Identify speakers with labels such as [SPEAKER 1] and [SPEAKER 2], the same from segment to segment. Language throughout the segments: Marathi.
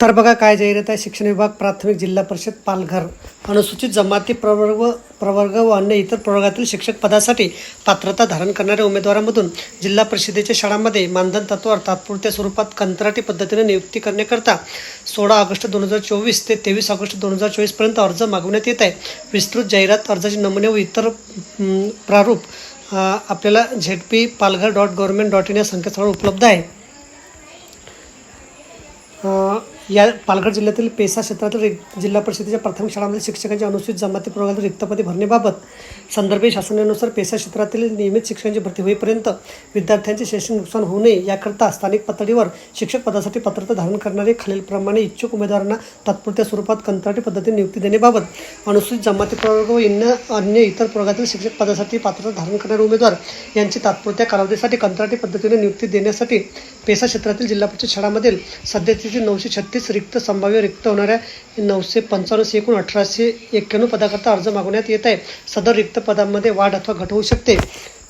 [SPEAKER 1] तर बघा काय जाहिरात आहे. शिक्षण विभाग प्राथमिक जिल्हा परिषद पालघर. अनुसूचित जमाती प्रवर्ग प्रवर्ग व अन्य इतर प्रवर्गातील शिक्षक पदासाठी पात्रता धारण करणाऱ्या उमेदवारांमधून जिल्हा परिषदेच्या शाळांमध्ये मानधन तत्वावर तात्पुरत्या स्वरूपात कंत्राटी पद्धतीने नियुक्ती करण्याकरता सोळा ऑगस्ट दोन हजार चोवीस ते तेवीस ऑगस्ट दोन हजार चोवीसपर्यंत अर्ज मागवण्यात येत आहे. विस्तृत जाहिरात अर्जाचे नमुने व इतर प्रारूप आपल्याला Z P Palghar dot government dot in या संकेतस्थळावर उपलब्ध आहे. या पालघर जिल्ह्यातील पेसा क्षेत्रातील रिक- जिल्हा परिषदेच्या प्राथमिक शाळांमध्ये शिक्षकांच्या अनुसूचित जमाती प्रवर्गातील रिक्तपदे भरण्याबाबत संदर्भी शासनानुसार पेसा क्षेत्रातील नियमित शिक्षकांची भरती होईपर्यंत विद्यार्थ्यांचे शैक्षणिक नुकसान होऊ नये याकरता स्थानिक पातळीवर शिक्षक पदासाठी पात्रता धारण करणारे खालीलप्रमाणे इच्छुक उमेदवारांना तात्पुरत्या स्वरूपात कंत्राटी पद्धतीने नियुक्ती देण्याबाबत अनुसूचित जमाती प्रवर्ग व अन्य अन्य इतर प्रवर्गातील शिक्षक पदासाठी पात्रता धारण करणारे उमेदवार यांची तात्पुरत्या कालावधीसाठी कंत्राटी पद्धतीने नियुक्ती देण्यासाठी पेसा क्षेत्रातील जिल्हा परिषद शाळांमधील सध्याचे नऊशे छत्तीस रिक्त संभाव्य रिक्त होणाऱ्या नऊशे पंचावन्न एकूण अठराशे एक्क्याण्णव पदाकरता अर्ज मागवण्यात येत आहे. सदर रिक्त पदांमध्ये वाढ अथवा घट होऊ शकते.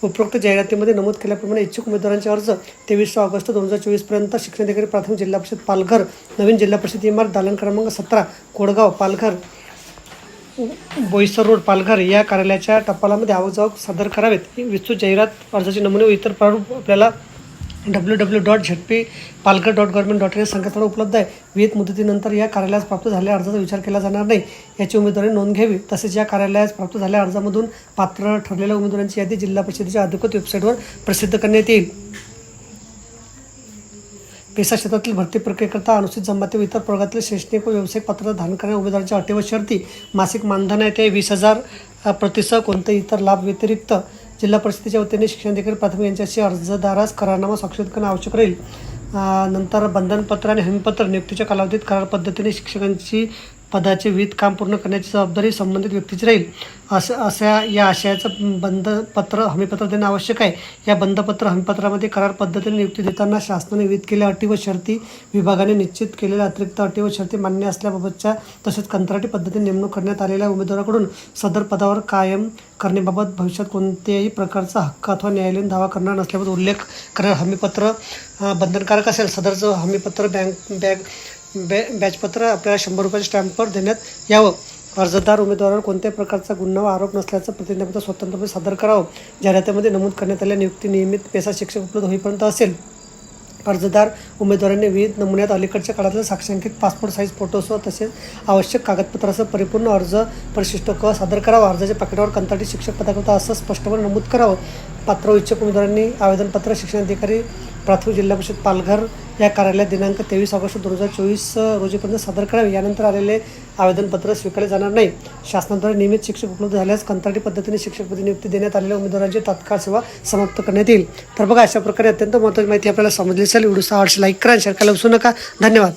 [SPEAKER 1] उपरोक्त जाहिरातीमध्ये नमूद केल्याप्रमाणे इच्छुक उमेदवारांचे अर्ज तेवीस ऑगस्ट दोन हजार चोवीसपर्यंत शिक्षणाधिकारी प्राथमिक जिल्हा परिषद पालघर नवीन जिल्हा परिषद इमारत दालन क्रमांक सतरा कोडगाव पालघर बोईसर रोड पालघर या कार्यालयाच्या टपालामध्ये आवक सादर करावेत. विस्तृत जाहिरात अर्जाचे नमुने व इतर प्रारूप आपल्याला W W dot ZP Palghar dot government dot in या संकेतस्थळावर उपलब्ध आहे. विहित मुदतीनंतर या कार्यालयास प्राप्त झालेल्या अर्जाचा विचार केला जाणार नाही. याची उमेदवारी नोंद घ्यावी. तसेच या कार्यालयास प्राप्त झालेल्या अर्जामधून पात्र ठरलेल्या उमेदवारांची यादी जिल्हा परिषदेच्या अधिकृत वेबसाईटवर प्रसिद्ध करण्यात येईल. पेसा क्षेत्रातील भरती प्रक्रियेकरता अनुसूचित जमाती व इतर प्रवर्गातील शैक्षणिक व व्यावसायिक पात्रता धारण करणाऱ्या उमेदवारांच्या अटी व शर्ती मासिक मानधन आहे ते वीस हजार प्रतिसह कोणते इतर लाभ व्यतिरिक्त जिल्हा परिषदेच्या वतीने शिक्षणाधिकारी प्राथमिक यांच्याशी अर्जदारास करारनामा स्वाक्षरित करणं आवश्यक राहील. नंतर बंधनपत्र आणि हमीपत्र नियुक्तीच्या कालावधीत करार पद्धतीने शिक्षकांची पदाचे विविध काम पूर्ण करण्याची जबाबदारी संबंधित व्यक्तीची राहील. असं अशा या आशयाचं बंधपत्र हमीपत्र देणं आवश्यक आहे. या बंधपत्र हमीपत्रामध्ये करार पद्धतीने नियुक्ती देताना शासनाने विविध केलेल्या अटी व शर्ती विभागाने निश्चित केलेल्या अतिरिक्त अटी व शर्ती मान्य असल्याबाबतच्या तसेच कंत्राटी पद्धतीने नेमणूक करण्यात आलेल्या उमेदवाराकडून सदर पदावर कायम करण्याबाबत भविष्यात कोणत्याही प्रकारचा हक्क अथवा न्यायालयीन दावा करणार नसल्याबाबत उल्लेख करणारं हमीपत्र बंधनकारक असेल. सदरचं हमीपत्र बँक बँक बॅ बॅचपत्र आपल्याला शंभर रुपयाच्या स्टॅम्पवर देण्यात यावं. अर्जदार उमेदवारावर कोणत्याही प्रकारचा गुन्हा व आरोप नसल्याचं प्रतिज्ञापत्र स्वतंत्रपणे सादर करावं. जाहिरातीमध्ये नमूद करण्यात आलेल्या नियुक्ती नियमित पेसा शिक्षक उपलब्ध होईपर्यंत असेल. अर्जदार उमेदवारांनी विविध नमुन्यात अलीकडच्या काळातील साक्षांकित पासपोर्ट साईज फोटोसह तसेच आवश्यक कागदपत्रासह परिपूर्ण अर्ज परिशिष्ट क सादर करावा. अर्जाच्या पाकिटावर कंत्राटी शिक्षक पदाकरता असं स्पष्टपणे नमूद करावं. पात्र इच्छुक उमेदवारांनी आवेदनपत्र शिक्षणाधिकारी प्राथमिक जिल्हा परिषद पालघर या कार्यालयात दिनांक तेवीस ऑगस्ट दोन हजार चोवीस रोजीपर्यंत सादर करावे. यानंतर आलेले आवेदनपत्र स्वीकारले जाणार नाही. शासनाद्वारे नियमित शिक्षक उपलब्ध झाल्यास कंत्राटी पद्धतीने शिक्षकपदी नियुक्ती देण्यात आलेल्या उमेदवारांची तात्काळ सेवा समाप्त करण्यात येईल. तर बघा अशा प्रकारे अत्यंत महत्त्वाची माहिती आपल्याला समजली असेल. व्हिडिओचा आठशे लाईक करा शेअर करायला विसरू नका. धन्यवाद.